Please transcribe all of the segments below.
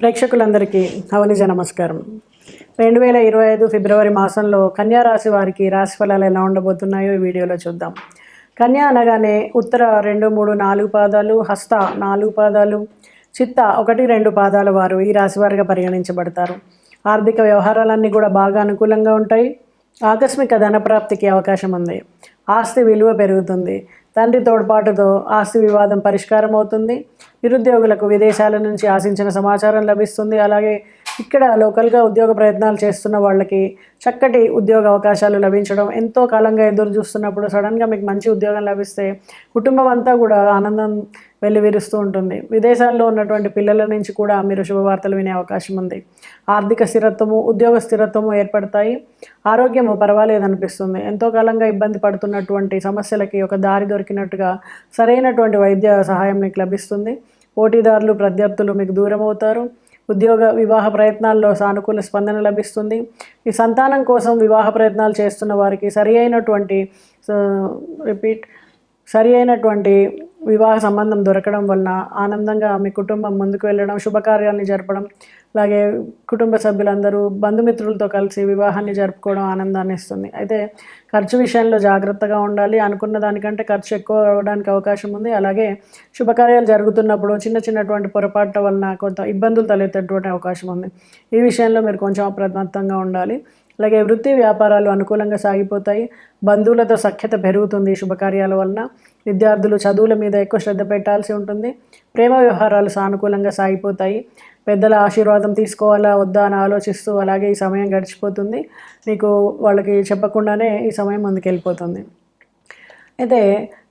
ప్రేక్షకులందరికీ అవనిజ నమస్కారం. రెండు వేల ఇరవై ఐదు ఫిబ్రవరి మాసంలో కన్యా రాశి వారికి రాశి ఫలాలు ఎలా ఉండబోతున్నాయో ఈ వీడియోలో చూద్దాం. కన్యా అనగానే ఉత్తర రెండు మూడు నాలుగు పాదాలు హస్త నాలుగు పాదాలు చిత్త ఒకటి రెండు పాదాల వారు ఈ రాశి వారిగా పరిగణించబడతారు. ఆర్థిక వ్యవహారాలన్నీ కూడా బాగా అనుకూలంగా ఉంటాయి. ఆకస్మిక ధనప్రాప్తికి అవకాశం ఉంది. ఆస్తి విలువ పెరుగుతుంది. తండ్రి తోడ్పాటుతో ఆస్తి వివాదం పరిష్కారం అవుతుంది నిరుద్యోగులకు విదేశాల నుంచి ఆశించిన సమాచారం లభిస్తుంది. అలాగే ఇక్కడ లోకల్గా ఉద్యోగ ప్రయత్నాలు చేస్తున్న వాళ్ళకి చక్కటి ఉద్యోగ అవకాశాలు లభించడం ఎంతో కాలంగా ఎదురు చూస్తున్నప్పుడు సడన్గా మీకు మంచి ఉద్యోగం లభిస్తే కుటుంబం అంతా కూడా ఆనందం వెల్లువిరుస్తూ ఉంటుంది. విదేశాల్లో ఉన్నటువంటి పిల్లల నుంచి కూడా మీరు శుభవార్తలు వినే అవకాశం ఉంది. ఆర్థిక స్థిరత్వము ఉద్యోగ స్థిరత్వము ఏర్పడతాయి. ఆరోగ్యము పర్వాలేదనిపిస్తుంది. ఎంతో కాలంగా ఇబ్బంది పడుతున్నటువంటి సమస్యలకి ఒక దారి దొరికినట్టుగా సరైనటువంటి వైద్య సహాయం మీకు లభిస్తుంది. పోటీదారులు ప్రత్యర్థులు మీకు దూరం అవుతారు. ఉద్యోగ వివాహ ప్రయత్నాల్లో సానుకూల స్పందన లభిస్తుంది. ఈ సంతానం కోసం వివాహ ప్రయత్నాలు చేస్తున్న వారికి సరి అయినటువంటి రిపీట్ సరి అయినటువంటి వివాహ సంబంధం దొరకడం వలన ఆనందంగా మీ కుటుంబం ముందుకు వెళ్ళడం శుభకార్యాన్ని జరపడం అలాగే కుటుంబ సభ్యులందరూ బంధుమిత్రులతో కలిసి వివాహాన్ని జరుపుకోవడం ఆనందాన్ని ఇస్తుంది. అయితే ఖర్చు విషయంలో జాగ్రత్తగా ఉండాలి. అనుకున్న దానికంటే ఖర్చు ఎక్కువ అవ్వడానికి అవకాశం ఉంది. అలాగే శుభకార్యాలు జరుగుతున్నప్పుడు చిన్న చిన్నటువంటి పొరపాట్ల వలన కొంత ఇబ్బందులు తలెత్తేటువంటి అవకాశం ఉంది. ఈ విషయంలో మీరు కొంచెం అప్రమత్తంగా ఉండాలి. అలాగే వృత్తి వ్యాపారాలు అనుకూలంగా సాగిపోతాయి. బంధువులతో సఖ్యత పెరుగుతుంది శుభకార్యాల వలన. విద్యార్థులు చదువుల మీద ఎక్కువ శ్రద్ధ పెట్టాల్సి ఉంటుంది. ప్రేమ వ్యవహారాలు సానుకూలంగా సాగిపోతాయి. పెద్దల ఆశీర్వాదం తీసుకోవాలా వద్దా అని ఆలోచిస్తూ అలాగే ఈ సమయం గడిచిపోతుంది. మీకు వాళ్ళకి చెప్పకుండానే ఈ సమయం ముందుకెళ్ళిపోతుంది. అయితే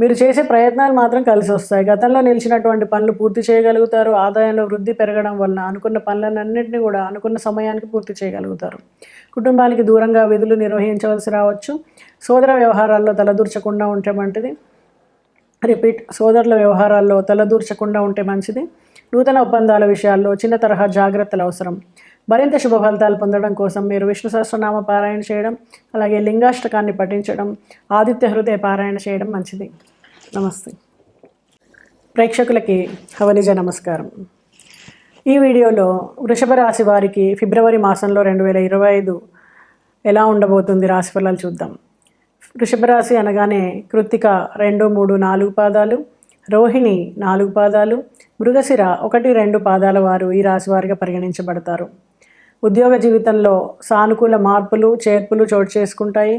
మీరు చేసే ప్రయత్నాలు మాత్రం కలిసి వస్తాయి గతంలో నిలిచినటువంటి పనులు పూర్తి చేయగలుగుతారు. ఆదాయంలో వృద్ధి పెరగడం వలన అనుకున్న పనులన్నింటినీ కూడా అనుకున్న సమయానికి పూర్తి చేయగలుగుతారు. కుటుంబానికి దూరంగా విధులు నిర్వహించవలసి రావచ్చు. సోదర వ్యవహారాల్లో తలదూర్చకుండా ఉంటే మంచిది. రిపీట్ సోదరుల వ్యవహారాల్లో తలదూర్చకుండా ఉంటే మంచిది. నూతన ఒప్పందాల విషయాల్లో చిన్న తరహా జాగ్రత్తలు అవసరం. మరింత శుభ ఫలితాలు పొందడం కోసం మీరు విష్ణు సహస్రనామ పారాయణ చేయడం అలాగే లింగాష్టకాన్ని పఠించడం ఆదిత్య హృదయ పారాయణ చేయడం మంచిది. నమస్తే. ప్రేక్షకులకి హవనిజ నమస్కారం. ఈ వీడియోలో వృషభ రాశి వారికి ఫిబ్రవరి మాసంలో రెండు వేల ఇరవై ఐదు ఎలా ఉండబోతుంది రాశి ఫలాలు చూద్దాం. వృషభ రాశి అనగానే కృత్తిక రెండు మూడు నాలుగు పాదాలు రోహిణి నాలుగు పాదాలు మృగశిర ఒకటి రెండు పాదాల వారు ఈ రాశి వారిగా పరిగణించబడతారు. ఉద్యోగ జీవితంలో సానుకూల మార్పులు చేర్పులు చోటు చేసుకుంటాయి.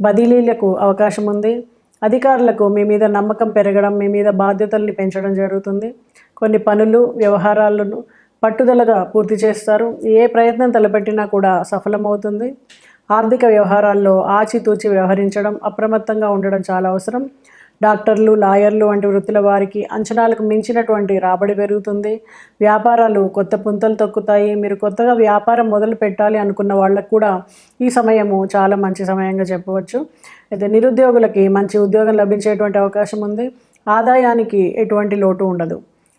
బదిలీలకు అవకాశం ఉంది. అధికారులకు మీ మీద నమ్మకం పెరగడం మీ మీద బాధ్యతల్ని పెంచడం జరుగుతుంది. కొన్ని పనులు వ్యవహారాలను పట్టుదలగా పూర్తి చేస్తారు. ఏ ప్రయత్నం తలపెట్టినా కూడా సఫలమవుతుంది. ఆర్థిక వ్యవహారాల్లో ఆచితూచి వ్యవహరించడం అప్రమత్తంగా ఉండడం చాలా అవసరం. డాక్టర్లు లాయర్లు వంటి వృత్తుల వారికి అంచనాలకు మించినటువంటి రాబడి పెరుగుతుంది. వ్యాపారాలు కొత్త పుంతలు తొక్కుతాయి. మీరు కొత్తగా వ్యాపారం మొదలు పెట్టాలి అనుకున్న వాళ్ళకు కూడా ఈ సమయము చాలా మంచి సమయంగా చెప్పవచ్చు. అయితే నిరుద్యోగులకి మంచి ఉద్యోగం లభించేటువంటి అవకాశం ఉంది. ఆదాయానికి ఎటువంటి లోటు ఉండదు.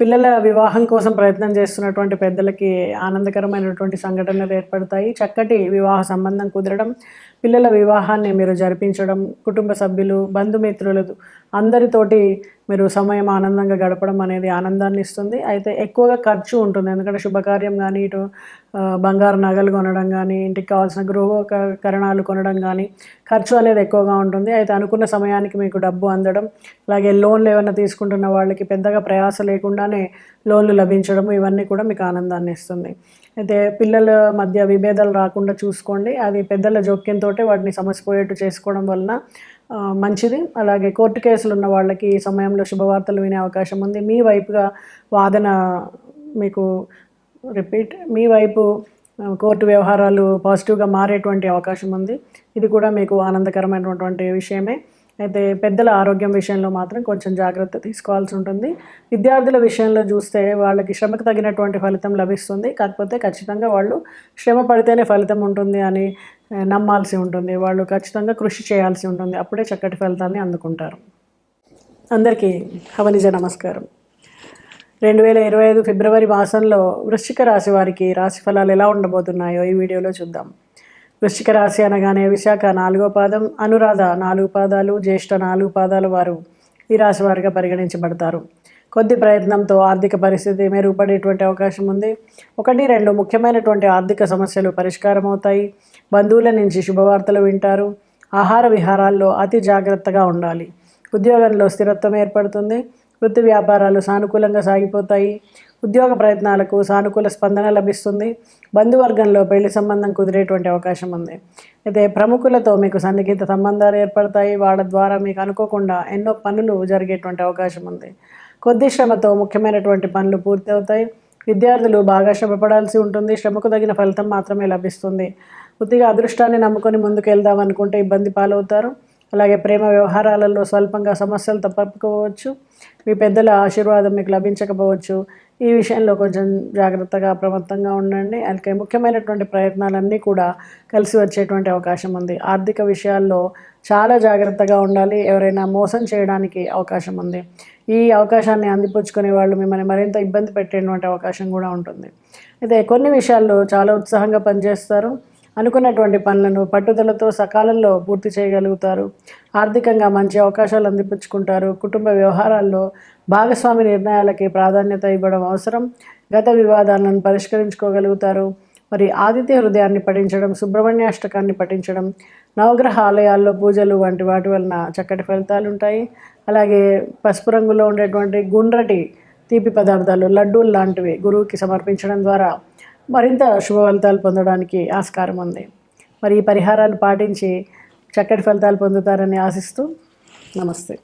పిల్లల వివాహం కోసం ప్రయత్నం చేస్తున్నటువంటి పెద్దలకి ఆనందకరమైనటువంటి సంఘటనలు ఏర్పడతాయి. చక్కటి వివాహ సంబంధం కుదరడం పిల్లల వివాహాన్ని మీరు జరిపించడం కుటుంబ సభ్యులు బంధుమిత్రులు అందరితోటి మీరు సమయం ఆనందంగా గడపడం అనేది ఆనందాన్ని ఇస్తుంది. అయితే ఎక్కువగా ఖర్చు ఉంటుంది. ఎందుకంటే శుభకార్యం కానీ ఇటు బంగారు నగలు కొనడం కానీ ఇంటికి కావాల్సిన గృహోపకరణాలు కొనడం కానీ ఖర్చు అనేది ఎక్కువగా ఉంటుంది. అయితే అనుకున్న సమయానికి మీకు డబ్బు అందడం అలాగే లోన్లు ఏమైనా తీసుకుంటున్న వాళ్ళకి పెద్దగా ప్రయాస లేకుండానే లోన్లు లభించడం ఇవన్నీ కూడా మీకు ఆనందాన్ని ఇస్తుంది. అయితే పిల్లల మధ్య విభేదాలు రాకుండా చూసుకోండి. అది పెద్దల జోక్యంతో వాటిని సమసిపోయేట్టు చేసుకోవడం వలన మంచిది. అలాగే కోర్టు కేసులు ఉన్న వాళ్ళకి ఈ సమయంలో శుభవార్తలు వినే అవకాశం ఉంది. మీ వైపుగా వాదన మీకు రిపీట్ మీ వైపు కోర్టు వ్యవహారాలు పాజిటివ్గా మారేటువంటి అవకాశం ఉంది. ఇది కూడా మీకు ఆనందకరమైనటువంటి విషయమే. అయితే పెద్దల ఆరోగ్యం విషయంలో మాత్రం కొంచెం జాగ్రత్త తీసుకోవాల్సి ఉంటుంది. విద్యార్థుల విషయంలో చూస్తే వాళ్ళకి శ్రమకు తగినటువంటి ఫలితం లభిస్తుంది. కాకపోతే ఖచ్చితంగా వాళ్ళు శ్రమ పడితేనే ఫలితం ఉంటుంది అని నమ్మాల్సి ఉంటుంది. వాళ్ళు ఖచ్చితంగా కృషి చేయాల్సి ఉంటుంది. అప్పుడే చక్కటి ఫలితాన్ని అందుకుంటారు. అందరికీ హవనిజ నమస్కారం. రెండు వేల ఇరవై ఐదు ఫిబ్రవరి మాసంలో వృశ్చిక రాశి వారికి రాశి ఫలాలు ఎలా ఉండబోతున్నాయో ఈ వీడియోలో చూద్దాం. వృశ్చిక రాశి అనగానే విశాఖ నాలుగో పాదం అనురాధ నాలుగు పాదాలు జ్యేష్ఠ నాలుగు పాదాలు వారు ఈ రాశి వారిగా పరిగణించబడతారు. కొద్ది ప్రయత్నంతో ఆర్థిక పరిస్థితి మెరుగుపడేటువంటి అవకాశం ఉంది. ఒకటి రెండు ముఖ్యమైనటువంటి ఆర్థిక సమస్యలు పరిష్కారం అవుతాయి. బంధువుల నుంచి శుభవార్తలు వింటారు. ఆహార విహారాల్లో అతి జాగ్రత్తగా ఉండాలి. ఉద్యోగంలో స్థిరత్వం ఏర్పడుతుంది. వృత్తి వ్యాపారాలు సానుకూలంగా సాగిపోతాయి. ఉద్యోగ ప్రయత్నాలకు సానుకూల స్పందన లభిస్తుంది. బంధువర్గంలో పెళ్ళి సంబంధం కుదిరేటువంటి అవకాశం ఉంది. అయితే ప్రముఖులతో మీకు సన్నిహిత సంబంధాలు ఏర్పడతాయి. వాళ్ళ ద్వారా మీకు అనుకోకుండా ఎన్నో పనులు జరిగేటువంటి అవకాశం ఉంది. కొద్ది శ్రమతో ముఖ్యమైనటువంటి పనులు పూర్తి అవుతాయి విద్యార్థులు బాగా శ్రమపడాల్సి ఉంటుంది. శ్రమకు తగిన ఫలితం మాత్రమే లభిస్తుంది. కొద్దిగా అదృష్టాన్ని నమ్ముకొని ముందుకు వెళ్దాం అనుకుంటే ఇబ్బంది పాలవుతారు. అలాగే ప్రేమ వ్యవహారాలలో స్వల్పంగా సమస్యలు తప్పకపోవచ్చు మీ పెద్దల ఆశీర్వాదం మీకు లభించకపోవచ్చు. ఈ విషయంలో కొంచెం జాగ్రత్తగా అప్రమత్తంగా ఉండండి. అలాగే ముఖ్యమైనటువంటి ప్రయత్నాలన్నీ కూడా కలిసి వచ్చేటువంటి అవకాశం ఉంది. ఆర్థిక విషయాల్లో చాలా జాగ్రత్తగా ఉండాలి. ఎవరైనా మోసం చేయడానికి అవకాశం ఉంది. ఈ అవకాశాన్ని అందిపుచ్చుకునే వాళ్ళు మిమ్మల్ని మరింత ఇబ్బంది పెట్టేటువంటి అవకాశం కూడా ఉంటుంది. అయితే కొన్ని విషయాల్లో చాలా ఉత్సాహంగా పనిచేస్తారు. అనుకున్నటువంటి పనులను పట్టుదలతో సకాలంలో పూర్తి చేయగలుగుతారు. ఆర్థికంగా మంచి అవకాశాలు అందిపుచ్చుకుంటారు. కుటుంబ వ్యవహారాల్లో భాగస్వామి నిర్ణయాలకి ప్రాధాన్యత ఇవ్వడం అవసరం. గత వివాదాలను పరిష్కరించుకోగలుగుతారు. మరి ఆదిత్య హృదయాన్ని పఠించడం సుబ్రహ్మణ్యాష్టకాన్ని పఠించడం నవగ్రహ ఆలయాల్లో పూజలు వంటి వాటి వలన చక్కటి ఫలితాలు ఉంటాయి. అలాగే పసుపు రంగులో ఉండేటువంటి గుండ్రటి తీపి పదార్థాలు లడ్డూలు లాంటివి గురువుకి సమర్పించడం ద్వారా మరింత శుభ ఫలితాలు పొందడానికి ఆస్కారం ఉంది. మరి ఈ పరిహారాలు పాటించి చక్కటి ఫలితాలు పొందుతారని ఆశిస్తూ నమస్తే.